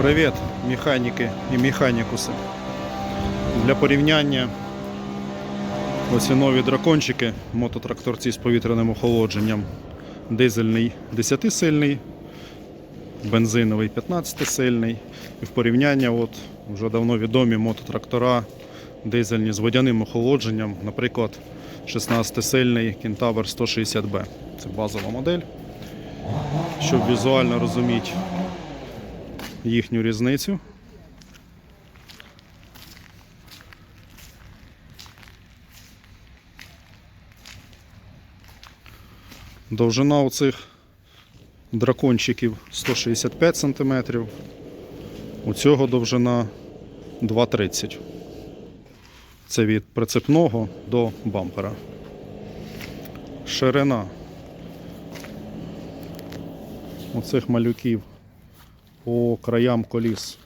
Привіт, механіки і механікуси. Для порівняння ось і нові дракончики, мототракторці з повітряним охолодженням. Дизельний 10-сильний, бензиновий 15-сильний. І в порівняння от, вже давно відомі мототрактора дизельні з водяним охолодженням, наприклад, 16-сильний Кентавр 160B. Це базова модель. Щоб візуально розуміти їхню різницю. Довжина у цих дракончиків 165 см. У цього довжина 2,30. Це від прицепного до бампера. Ширина у цих малюків по краям коліс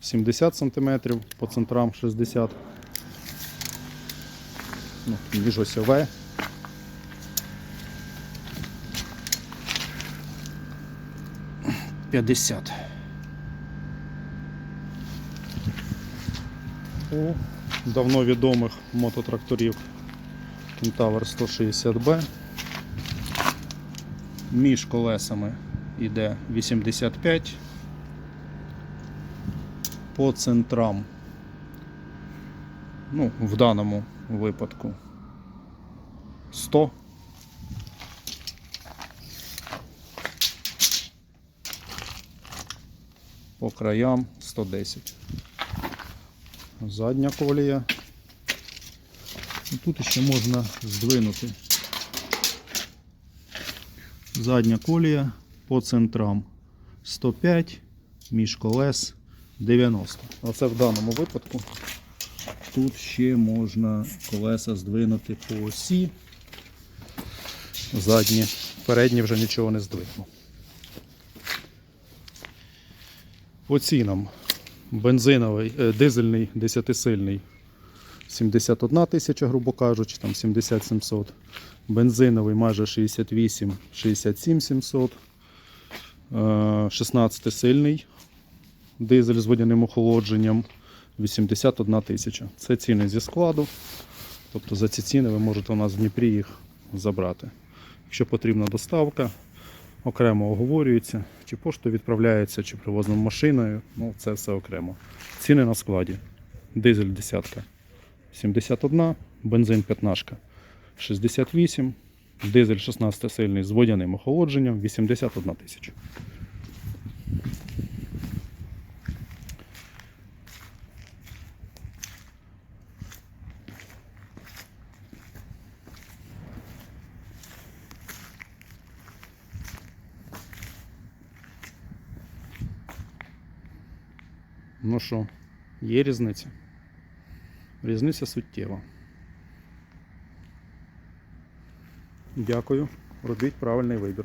70 см, по центрам 60 ну, міжосьове. П'ятдесят. У давно відомих мототракторів Кентавр 160B. Між колесами йде 85 по центрам. Ну, в даному випадку 100. По краям 110. Задня колія. Тут ще можна здвинути. Задня колія по центрам 105, між колес 90. Оце в даному випадку. Тут ще можна колеса здвинути по осі. Задні, передні вже нічого не здвигну. По цінам. Бензиновий, е, дизельний 10-сильний 71 тисяча, грубо кажучи, там 70 700. Бензиновий майже 68, 67 700. 16 сильний дизель з водяним охолодженням 81 тисяча. Це ціни зі складу. Тобто за ці ціни ви можете у нас в Дніпрі їх забрати. Якщо потрібна доставка, окремо оговорюється, чи поштою відправляється, чи привозною машиною, ну це все окремо. Ціни на складі. Дизель десятка 71, бензин 15 68, дизель 16 сильний з водяним охолодженням 81 тисяча. Ну що, є різниця? Різниця суттєва. Дякую. Робіть правильний вибір.